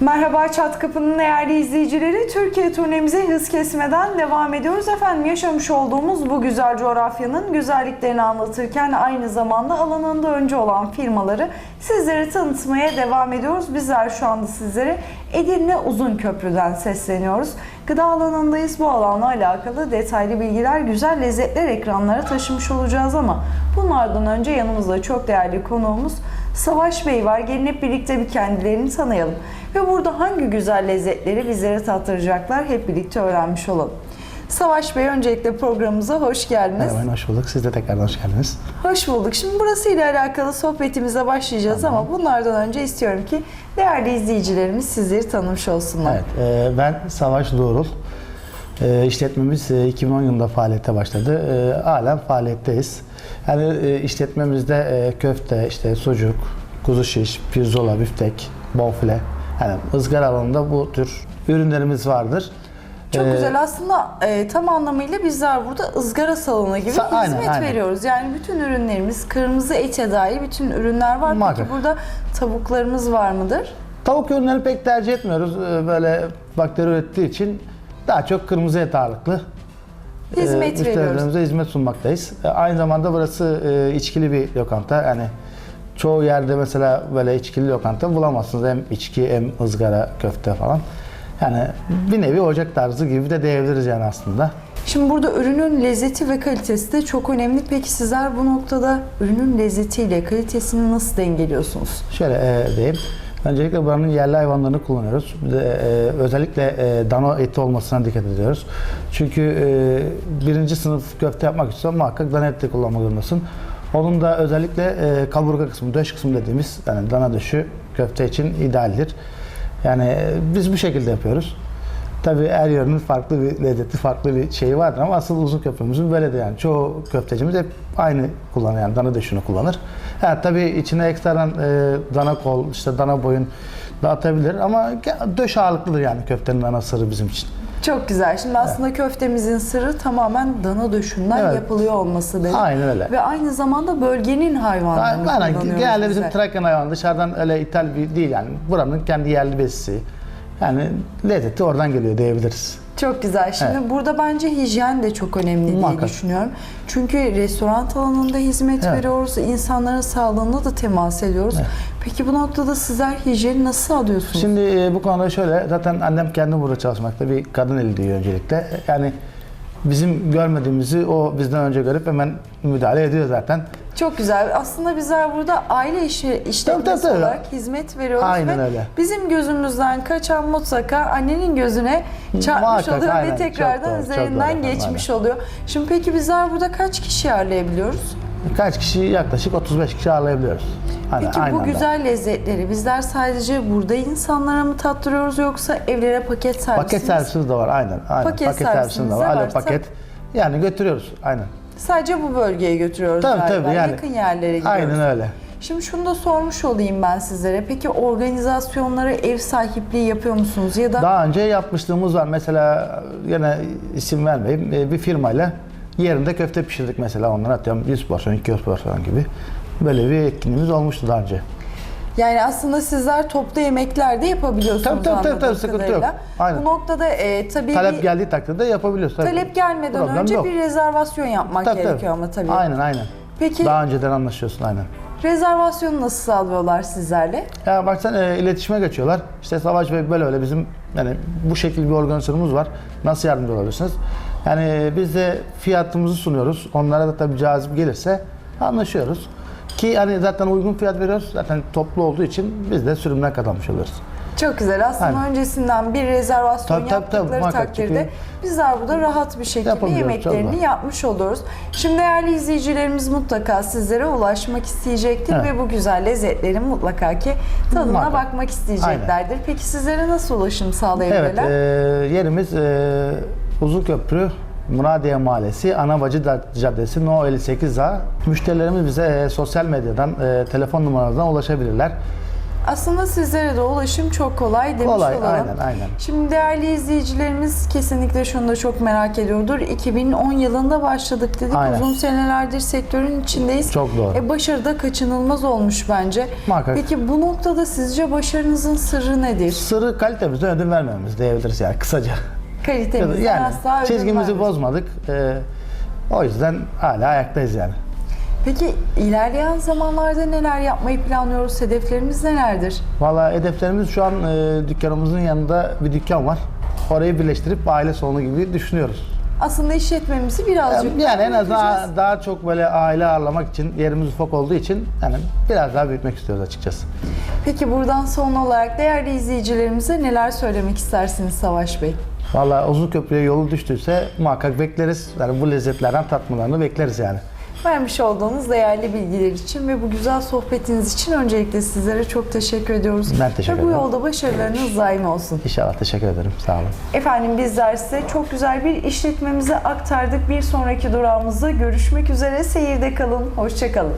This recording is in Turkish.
Merhaba Çat Kapı'nın değerli izleyicileri. Türkiye turnemize hız kesmeden devam ediyoruz. Efendim yaşamış olduğumuz bu güzel coğrafyanın güzelliklerini anlatırken aynı zamanda alanında önce olan firmaları sizlere tanıtmaya devam ediyoruz. Bizler şu anda sizlere Edirne Uzunköprü'den sesleniyoruz. Gıda alanındayız. Bu alanla alakalı detaylı bilgiler, güzel lezzetler ekranlara taşımış olacağız ama bunlardan önce yanımızda çok değerli konuğumuz Savaş Bey var. Gelin hep birlikte bir kendilerini tanıyalım. Ve burada hangi güzel lezzetleri bizlere tattıracaklar hep birlikte öğrenmiş olalım. Savaş Bey öncelikle programımıza hoş geldiniz. Merhaba, hoş bulduk. Siz de tekrardan hoş geldiniz. Hoş bulduk. Şimdi burası ile alakalı sohbetimize başlayacağız ama bunlardan önce istiyorum ki değerli izleyicilerimiz sizleri tanımış olsunlar. Evet, e, ben Savaş Doğrul. E, işletmemiz e, 2010 yılında faaliyete başladı. E, halen faaliyetteyiz. Yani e, işletmemizde e, köfte, işte sucuk, kuzu şiş, pirzola, biftek, bonfile, yani ızgara alanında bu tür ürünlerimiz vardır. Çok E, güzel. Aslında e, tam anlamıyla bizler burada ızgara salonu gibi Sa- aynen, hizmet aynen. veriyoruz. Yani bütün ürünlerimiz, kırmızı ete dair bütün ürünler var. Peki Muhakkak. burada tavuklarımız var mıdır? Tavuk ürünleri pek tercih etmiyoruz. E, Böyle bakteri ürettiği için daha çok kırmızı et ağırlıklı. Hizmet e, veriyoruz. müşterilerimize hizmet sunmaktayız. E, aynı zamanda burası e, içkili bir lokanta. Yani çoğu yerde mesela böyle içkili lokanta bulamazsınız. Hem içki hem ızgara köfte falan. Yani bir nevi ocak tarzı gibi de diyebiliriz yani aslında. Şimdi burada ürünün lezzeti ve kalitesi de çok önemli. Peki sizler bu noktada ürünün lezzetiyle kalitesini nasıl dengeliyorsunuz? Şöyle e, diyeyim. Öncelikle buranın yerli hayvanlarını kullanıyoruz. Bir de, e, özellikle e, dana eti olmasına dikkat ediyoruz. Çünkü e, birinci sınıf köfte yapmak istiyorsan muhakkak dana eti kullanmak zorundasın. Onun da özellikle e, kaburga kısmı, döş kısmı dediğimiz yani dana döşü köfte için idealdir. Yani e, biz bu şekilde yapıyoruz. Tabii her yörünün farklı bir lezzeti, farklı bir şeyi vardır ama asıl uzun köftemizin böyledir yani. Çoğu köftecimiz hep aynı kullanır yani dana döşünü kullanır. Ha, tabii içine ekstradan e, dana kol, işte dana boyun da atabilir ama döş ağırlıklıdır yani köftenin ana sırrı bizim için. Çok güzel. Şimdi aslında köftemizin sırrı tamamen dana döşünden Evet. yapılıyor olması dedik. Aynen öyle. Ve aynı zamanda bölgenin hayvanlarını Aynen, kullanıyoruz genelde bizim. Trakya hayvanı dışarıdan öyle ithal bir değil yani. Buranın kendi yerli besisi. Yani lezzeti oradan geliyor diyebiliriz. Çok güzel. Şimdi Evet. burada bence hijyen de çok önemli diye Muhakkak. düşünüyorum. Çünkü restoran alanında hizmet Evet. veriyoruz. insanların sağlığına da temas ediyoruz. Peki bu noktada sizler hijyeni nasıl alıyorsunuz? Şimdi e, bu konuda şöyle, zaten annem kendi burada çalışmakta bir kadın eli diyor öncelikle. Yani bizim görmediğimizi o bizden önce görüp hemen müdahale ediyor zaten. Çok güzel. Aslında bizler burada aile işi işletmesi Tabii, olarak hizmet veriyoruz Aynen ve öyle. bizim gözümüzden kaçan mutlaka annenin gözüne çarpmış Muhakkak, oluyor aynen. ve Çok tekrardan doğru, çok üzerinden doğru, geçmiş oluyor. Şimdi peki bizler burada kaç kişi ağırlayabiliyoruz? Kaç kişi? Yaklaşık 35 kişi ağırlayabiliyoruz. Hani Peki aynı bu anda. güzel lezzetleri bizler sadece burada insanlara mı tattırıyoruz yoksa evlere paket servis Paket mi? servisimiz de var aynen. aynen. Paket servisimiz servisimiz de de var. Alo paket. Yani götürüyoruz aynen. Sadece bu bölgeye götürüyoruz Tabii, galiba. tabii, yani. Yakın yerlere gidiyoruz. Aynen öyle. Şimdi şunu da sormuş olayım ben sizlere. Peki organizasyonlara ev sahipliği yapıyor musunuz? Ya da Daha önce yapmışlığımız var. Mesela yine isim vermeyeyim. e, Bir firmayla yerinde köfte pişirdik mesela onlara atıyorum 100 porsiyon, 200 porsiyon gibi. Böyle bir etkinliğimiz olmuştu daha önce. Yani aslında sizler toplu yemekler de yapabiliyorsunuz Tabii, tabii, tabii, tabii, sıkıntı yok. Aynen. Bu noktada e, tabii Talep geldiği takdirde yapabiliyoruz. tabii. talep gelmeden Problem önce yok. bir rezervasyon yapmak Tabii, tabii. gerekiyor ama tabii. Aynen aynen. Peki Daha önceden anlaşıyorsun aynen. rezervasyonu nasıl sağlıyorlar sizlerle? Ya baksana e, iletişime geçiyorlar. İşte Savaş Bey böyle öyle bizim yani bu şekilde bir organizasyonumuz var. Nasıl yardımcı olabilirsiniz? Yani biz de fiyatımızı sunuyoruz. Onlara da tabii cazip gelirse anlaşıyoruz. Ki hani zaten uygun fiyat veriyoruz. Zaten toplu olduğu için biz de sürümden kazanmış oluyoruz. Çok güzel. Aslında Aynen. öncesinden bir rezervasyon Tabii, tabii, tabii, yaptıkları muhakkak. takdirde Çünkü bizler burada rahat bir şekilde yemeklerini tabii. yapmış oluruz. Şimdi değerli izleyicilerimiz mutlaka sizlere ulaşmak isteyecektir Evet. ve bu güzel lezzetlerin mutlaka ki tadına Muhakkak. bakmak isteyeceklerdir. Peki sizlere nasıl ulaşım Evet, sağlayabilirler? e, yerimiz e, Uzunköprü Muradiye Mahallesi, Anabacı Caddesi, No 58A. Müşterilerimiz bize e, sosyal medyadan, e, telefon numaralarından ulaşabilirler. Aslında sizlere de ulaşım çok kolay demiş Kolay, olalım. aynen, aynen. Şimdi değerli izleyicilerimiz kesinlikle şunu da çok merak ediyordur. 2010 yılında başladık dedik. Aynen. Uzun senelerdir sektörün içindeyiz. Çok doğru. E, başarı da kaçınılmaz olmuş bence. Muhakkak. Peki bu noktada sizce başarınızın sırrı nedir? Sırrı kalitemizden ödün vermememiz diyebiliriz yani kısaca. Kalitemizden yani asla çizgimizi bozmadık. Ee, o yüzden hala ayaktayız yani. Peki ilerleyen zamanlarda neler yapmayı planlıyoruz? Hedeflerimiz nelerdir? Valla hedeflerimiz şu an e, dükkanımızın yanında bir dükkan var. Orayı birleştirip aile salonu gibi düşünüyoruz. Aslında işletmemizi birazcık Yani en azından daha çok böyle aile ağırlamak için yerimiz ufak olduğu için yani biraz daha büyütmek istiyoruz açıkçası. Peki buradan son olarak değerli izleyicilerimize neler söylemek istersiniz Savaş Bey? Valla uzun köprüye yolu düştüyse muhakkak bekleriz. Yani bu lezzetlerden tatmalarını bekleriz yani. Vermiş olduğunuz değerli bilgiler için ve bu güzel sohbetiniz için öncelikle sizlere çok teşekkür ediyoruz. Ben teşekkür Ve bu ederim. yolda başarılarınız daim olsun. İnşallah teşekkür ederim. Sağ olun. Efendim bizler size çok güzel bir işletmemizi aktardık. Bir sonraki durağımızda görüşmek üzere. Seyirde kalın. Hoşçakalın.